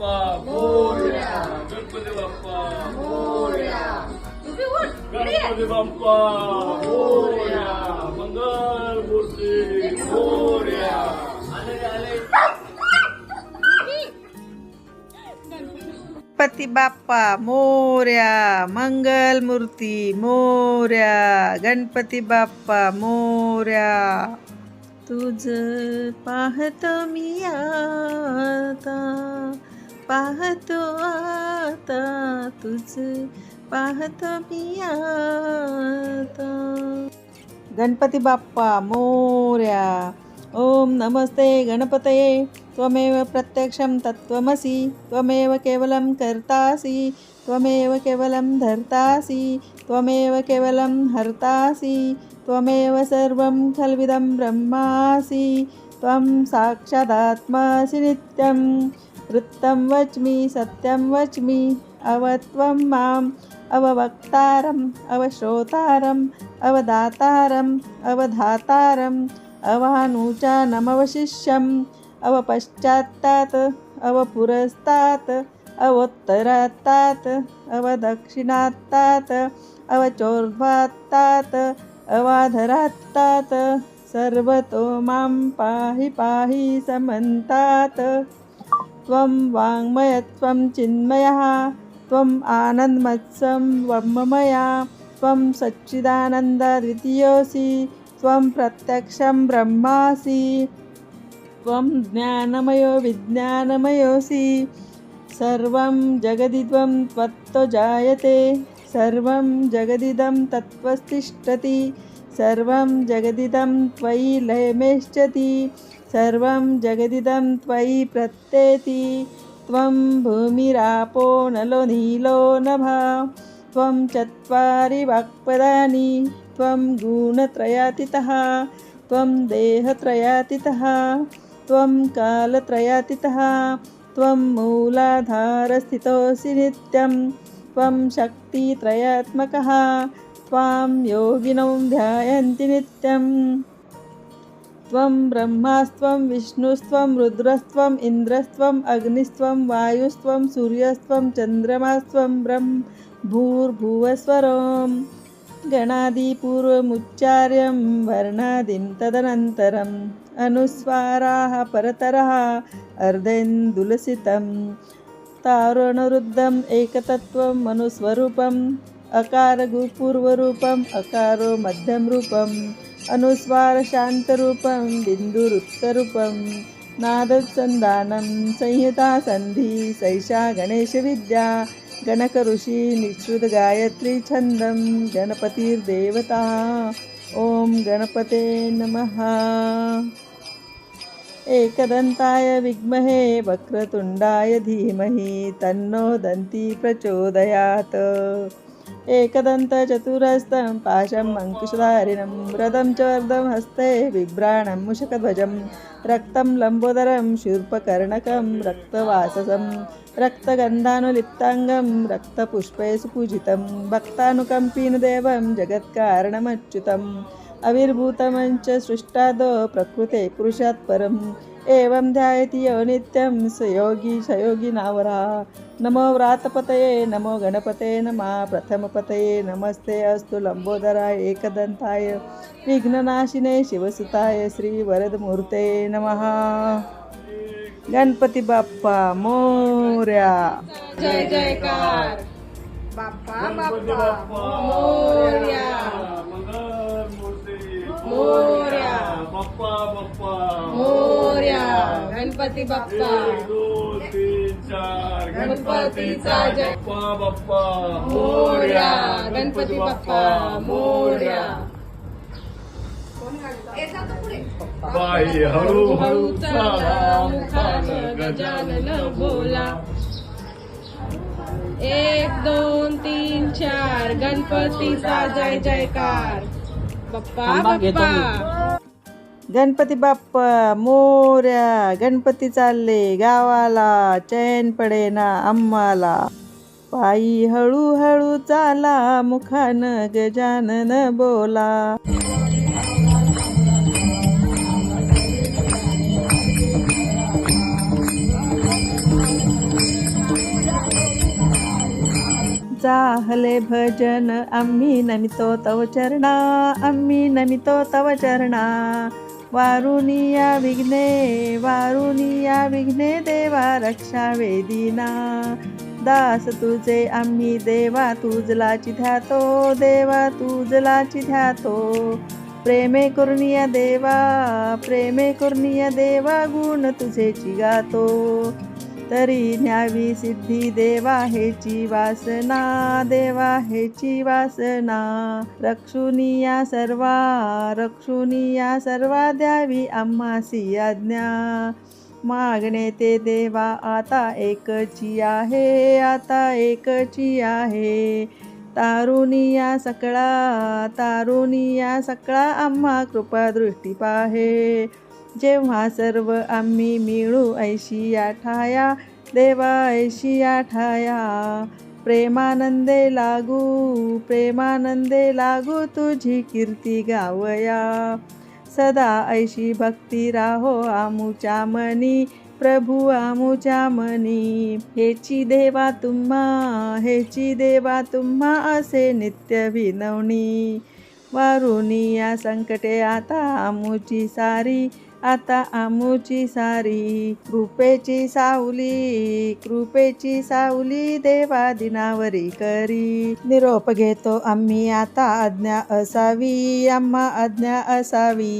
बाप्पा मोर्या. गणपती बाप्पा. मोर्या. गणपती बाप्पा मोर्या. मंगल मूर्ती मोर्या. आले आले. गणपती बाप्पा मोर्या. मंगल मूर्ती मोर्या. गणपती बाप्पा मोर्या. तुझ पाहतो मी आता. पाहतो आता तुझ पाहतो आता. गणपती बाप्पा मोर्या ओम नमस्ते गणपतये त्वमेव प्रत्यक्षं तत्त्वमसि त्वमेव केवलं कर्तासि त्वमेव केवलं धर्तासि त्वमेव केवलं हर्तासि त्वमेव सर्वं खल्विदं ब्रह्मासि त्वं साक्षादात्मासि नित्यं वृत्तं वच्मि सत्यं वच्मि अवत्वं माम् अववक्तारम् अवश्रोतारम् अवदातारम् अवधातारम् अवानुचानमवशिष्यम् अवपश्चात्तात् अवपुरस्तात् अवोत्तरात्तात् अवदक्षिणात्तात् अवचोर्ध्वात्तात् अवाधरात्तात् सर्वतो मां पाहि पाहि समन्तात्। त्वं वाङ्मयत्वं चिन्मयः त्वम् आनन्दमत्सं वममया त्वं सच्चिदानन्दद्वितीयोऽसि त्वं प्रत्यक्षं ब्रह्मासि त्वं ज्ञानमयो विज्ञानमयोऽसि सर्वं जगदिदं त्वत्तो जायते सर्वं जगदिदं तत्त्वस्तिष्ठति सर्वं जगदिदं त्वयि लयमेष्यति सर्वं जगदिदं त्वयि प्रत्येति। त्वं भूमिरापो नलो नीलो नभा। त्वं चत्वारि वाक्पदानि। त्वं गुणत्रयातीतः। त्वं देहत्रयातीतः। त्वं कालत्रयातीतः। त्वं मूलाधारस्थितोऽसि नित्यं। त्वं शक्तित्रयात्मकः। त्वां योगिनौ ध्यायन्ति नित्यम्। त्वं ब्रह्मास्त्वं विष्णुस्त्वं रुद्रस्त्वम् इन्द्रस्त्वम् अग्निस्त्वं वायुस्त्वं सूर्यस्त्वं चन्द्रमास्त्वं ब्रह्म भूर्भुवस्वरं गणादिपूर्वमुच्चार्यं वर्णादिं तदनन्तरम् अनुस्वाराः परतरः अर्धेन्दुलसितं तारुणरुद्धम् एकतत्त्वम् अनुस्वरूपम् अकारगुपूर्वरूपम् अकारो मध्यं रूपम् अनुस्वारशान्तरूपं बिन्दुरुत्तरूपं नादसन्धानं संहिता सन्धि सैषा गणेशविद्या गणकऋषि निःश्रुतगायत्री छन्दं गणपतिर्देवता। ॐ गणपते नमः। एकदन्ताय विद्महे वक्रतुण्डाय धीमहि तन्नो दन्ती प्रचोदयात्। एकदन्तचतुरस्तं पाशम् अङ्कुशधारिणं रथं च वर्धं हस्ते बिभ्राणं मुषकध्वजं रक्तं लम्बोदरं शूर्पकर्णकं रक्तवाससं रक्तगन्धानुलिप्ताङ्गं रक्तपुष्पे सुपूजितं भक्तानुकम्पीन देवं जगत्कारणमच्युतम् अविर्भूतमञ्च सृष्टादो प्रकृते पुरुषात् परम् एवं ध्यायति यो नित्यं स योगी स योगिनावरा नमो व्रातपतये नमो गणपते नमः। प्रथमपतये नमस्ते अस्तु लम्बोदराय एकदन्ताय। विघ्ननाशिने शिवसुताय श्रीवरदमूर्ते नमः। गणपती बाप्पा मोर्या। जय जयकार बाप्पा बाप्पा मोर्या। मोरया. बाप्पा बाप्पा। मोर्या। गणपती बाप्पा. एक दोन तीन चार गणपतीचा जय. बाप्पा बाप्पा मोर्या. गणपती बाप्पा. मोर्या. बाई हळू हळू चाला मुखानं गजानन बोला. एक दोन तीन चार. गणपतीचा जय जयकार. बाप्पा बाप्पा. गणपती बाप्पा मोऱ्या गणपती चालले गावाला चैन पडेना आम्हाला. पायी हळूहळू चाला मुखान गजानन बोला. चाहले भजन आम्ही नमितो तव चरणा आम्ही नमितो तव चरणा. वारुनिया विघ्ने वारुनिया विघ्ने देवा रक्षा वेदिना. दास तुझे आम्ही देवा तुझला ध्यातो देवा तुझला ध्यातो. प्रेमे कुर्निया देवा प्रेमे कुर्निया देवा गुण तुझे गातो. तरी न्यावी सिद्धी देवा हेची वासना देवा हेची वासना रक्षुनिया सर्वा रक्षुनिया सर्वा द्यावी आम्हासी आज्ञा. मागणे ते देवा आता एकची आहे आता एकची आहे. तारुनिया सकळा तारुनिया सकळा आम्हा कृपा दृष्टी पाहे. जेव्हा सर्व आम्ही मिळू ऐशिया ठाया देवा ऐशिया ठाया. प्रेमानंदे लागू प्रेमानंदे लागू तुझी कीर्ती गावया. सदा ऐशी भक्ती राहो आमुच्या मनी प्रभू आमुच्या मनी. हेची देवा तुम्हा हेची देवा तुम्हा असे नित्य विनवणी. वारुणी या संकटे आता आमुची सारी आता आमूची सारी कृपेची सावली कृपेची सावली देवा दिनावरी करी. निरोप घेतो आम्ही आता आज्ञा असावी आम्हा आज्ञा असावी.